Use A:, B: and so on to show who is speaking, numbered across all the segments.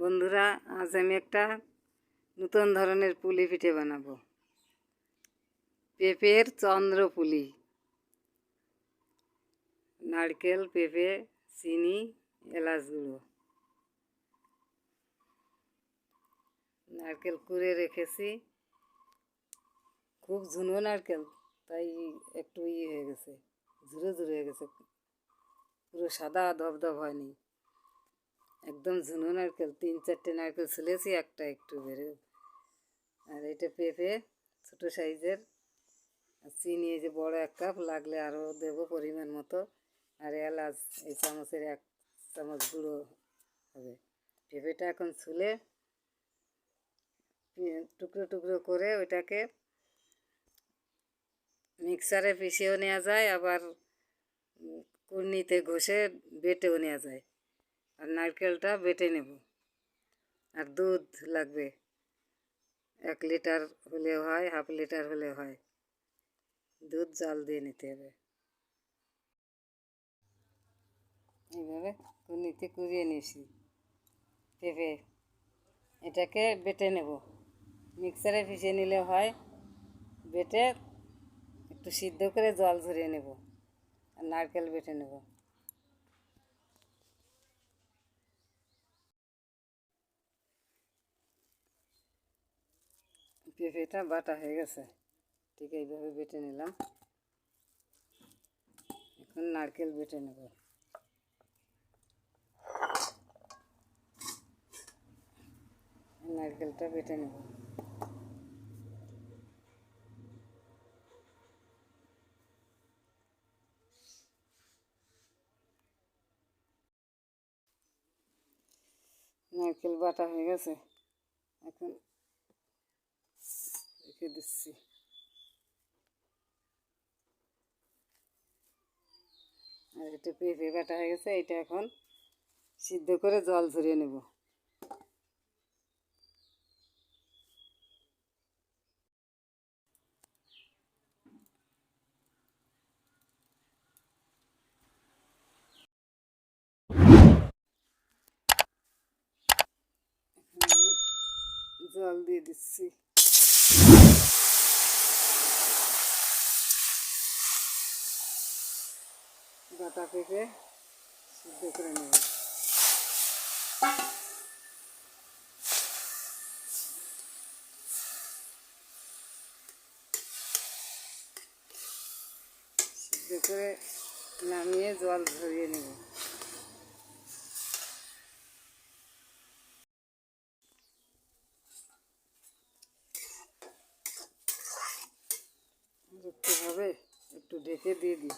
A: বন্ধুরা, আজ আমি একটা নতুন ধরনের পুলি পিঠে বানাবো। পেঁপের চন্দ্র পুলি। নারকেল, পেঁপে, চিনি, এলাচ গুঁড়ো। নারকেল কুড়ে রেখেছি। খুব ঝুনো নারকেল, তাই একটু ইয়ে হয়ে গেছে, ঝুরে ঝুরে হয়ে গেছে। পুরো সাদা ধবধব হয়নি। একদম ঝুনো নারকেল, তিন চারটে নারকেল ছুলেছি, একটা একটু বেরো আর এটা পেঁপে, ছোটো সাইজের। চিনি, এই যে বড় এক কাপ, লাগলে আরও দেবো পরিমাণ মতো। আর এলাচ, এই চামচের এক চামচ গুঁড়ো হবে। পেঁপেটা এখন ছুলে টুকরো টুকরো করে ওইটাকে মিক্সারে পিষেও নেওয়া যায়, আবার কুর্নিতে ঘষে বেটেও নেওয়া যায়। আর নারকেলটা বেটে নেব। আর দুধ লাগবে। এক লিটার হলেও হয়, হাফ লিটার হলেও হয়। দুধ জাল দিয়ে নিতে হবে। এইভাবে কুর্নিতে কুড়িয়ে নিয়েছি। পেঁপে এটাকে বেটে নেব। মিক্সারে পিষে নিলে হয়। বেটে একটু সিদ্ধ করে জল ঝরিয়ে নেব। আর নারকেল বেটে নেব। পেঁপেটা বাটা হয়ে গেছে। ঠিক এইভাবে বেটে নিলাম। এখন নারকেল বেটে নেব। নারকেলটা বেটে নেব। নারকেল বাটা হয়ে গেছে। এখন রেখে দিচ্ছি। আর এটা পেঁপে বাটা হয়ে গেছে, এটা এখন সিদ্ধ করে জল ঝরিয়ে নেব। জল দিয়ে দিচ্ছি। ডাটা পেঁপে সিদ্ধ করে নেব। সিদ্ধ করে নামিয়ে জল ঝরিয়ে নেব। হবে একটু ঢেকে দিয়ে দিই।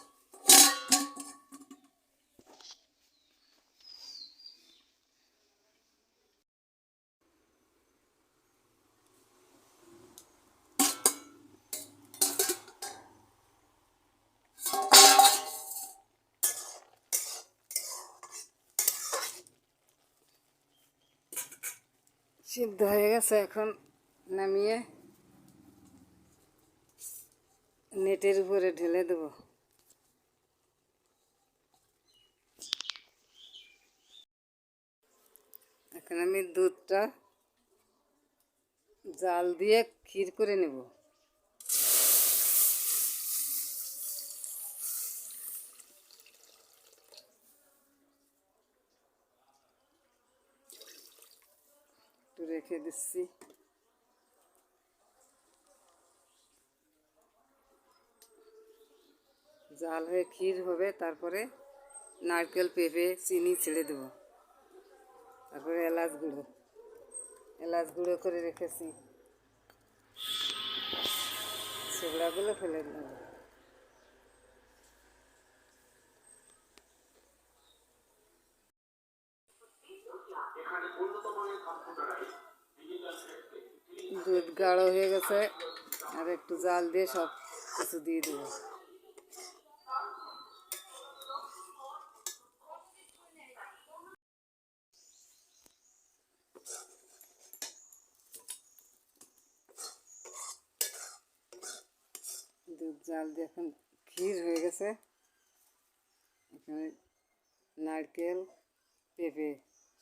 A: সিদ্ধ হয়ে গেছে এখন নামিয়ে নেটের উপরে ঢেলে দেব। এখন আমি দুধটা জাল দিয়ে ক্ষীর করে নেব। রেখে দিচ্ছি। জাল হয়ে ক্ষীর হবে, তারপরে নারকেল, পেঁপে, চিনি ছেড়ে দেবো। তারপরে এলাচ গুঁড়ো। এলাচ গুঁড়ো করে রেখেছি। সেগুলাগুলো ফেলে দেবো দুধ গাঢ় হয়ে গেছে, আর একটু জাল দিয়ে সব কিছু দিয়ে দেবো। দুধ জাল দিয়ে এখন ক্ষীর হয়ে গেছে। এখানে নারকেল, পেঁপে।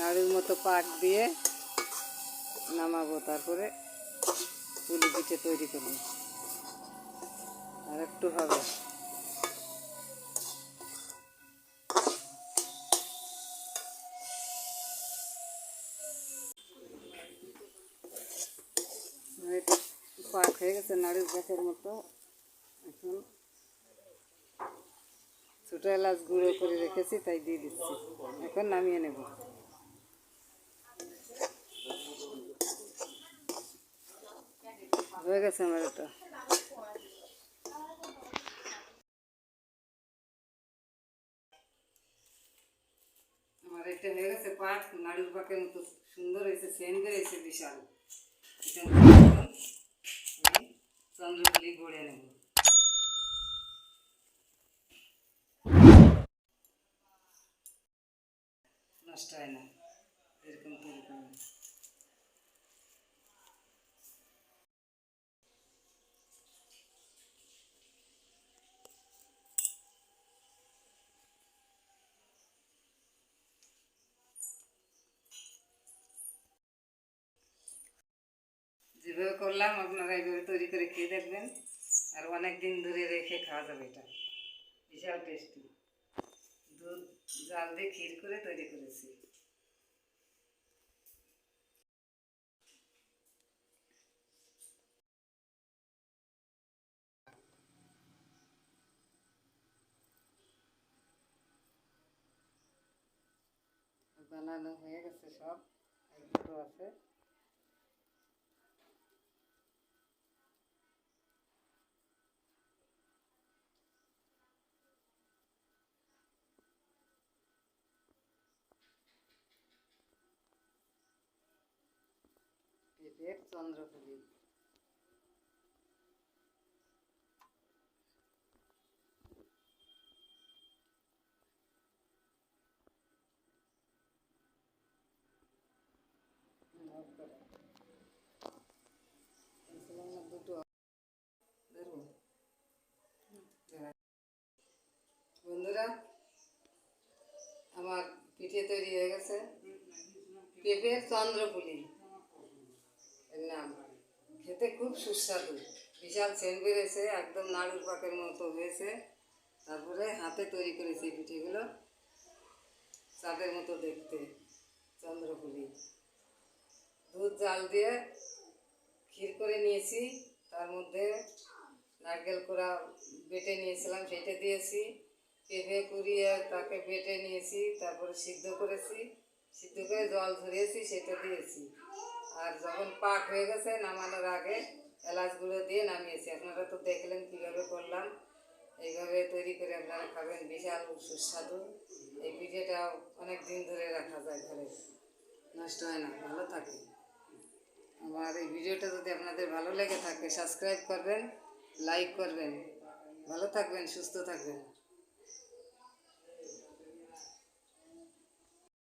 A: নাড়ুর মতো পাক দিয়ে নামাবো, তারপরে পুলি পিঠে তৈরি করব। আর একটু হবে। পাক হয়ে গেছে, নাড়ুর পাকের মতো। এখন ছোটো এলাচ গুঁড়ো করে রেখেছি, তাই দিয়ে দিচ্ছি। এখন নামিয়ে নেব। হয়ে গেছে আমার এটা। আমার এটা হয়ে গেছে পাক নাড়ুর পাকের মতো সুন্দর হয়েছে, সেন্ট বেরিয়েছে বিশাল। এখন গড়ে নেব। নষ্ট হয় না এরকম তৈরি করবে যেভাবে করলাম, আপনারা এইভাবে তৈরি করে খেয়ে দেখবেন। আর অনেক দিন ধরে রেখে খাওয়া যাবে এটা। বিশাল টেস্টি দুধ, জাল দিয়ে ক্ষীর করে তৈরি করেছি। বানানো হয়ে গেছে সব। আছে। পেঁপের চন্দ্রপুলি দুটো বন্ধুরা আমার পিঠে তৈরি হয়ে গেছে। পেঁপের চন্দ্রপুলি। খেতে খুব সুস্বাদু। বিশাল সেন্ট বেড়েছে, একদম নাড়ুর পাকের মতো হয়েছে। তারপরে হাতে তৈরি করেছি পিঠেগুলো চাঁদের মতো দেখতে, চন্দ্রপুলি। দুধ জাল দিয়ে ক্ষীর করে নিয়েছি, তার মধ্যে নারকেল কোড়া বেটে নিয়েছিলাম, সেটা দিয়েছি। পেঁপে কুড়িয়ে তাকে বেটে নিয়েছি, তারপরে সিদ্ধ করেছি। সিদ্ধ করে জল ধরিয়েছি, সেটা দিয়েছি। আর যখন পাক হয়ে গেছে নামানোর আগে এলাচগুলো দিয়ে নামিয়েছি। আপনারা তো দেখলেন কীভাবে করলাম। এইভাবে তৈরি করে আপনারা খাবেন। বিশাল সুস্বাদু। এই পিঠেটা অনেক দিন ধরে রাখা যায় ঘরে। নষ্ট হয় না, ভালো থাকে। আমার এই ভিডিওটা যদি আপনাদের ভালো লেগে থাকে সাবস্ক্রাইব করবেন লাইক করবেন। ভালো থাকবেন, সুস্থ থাকবেন।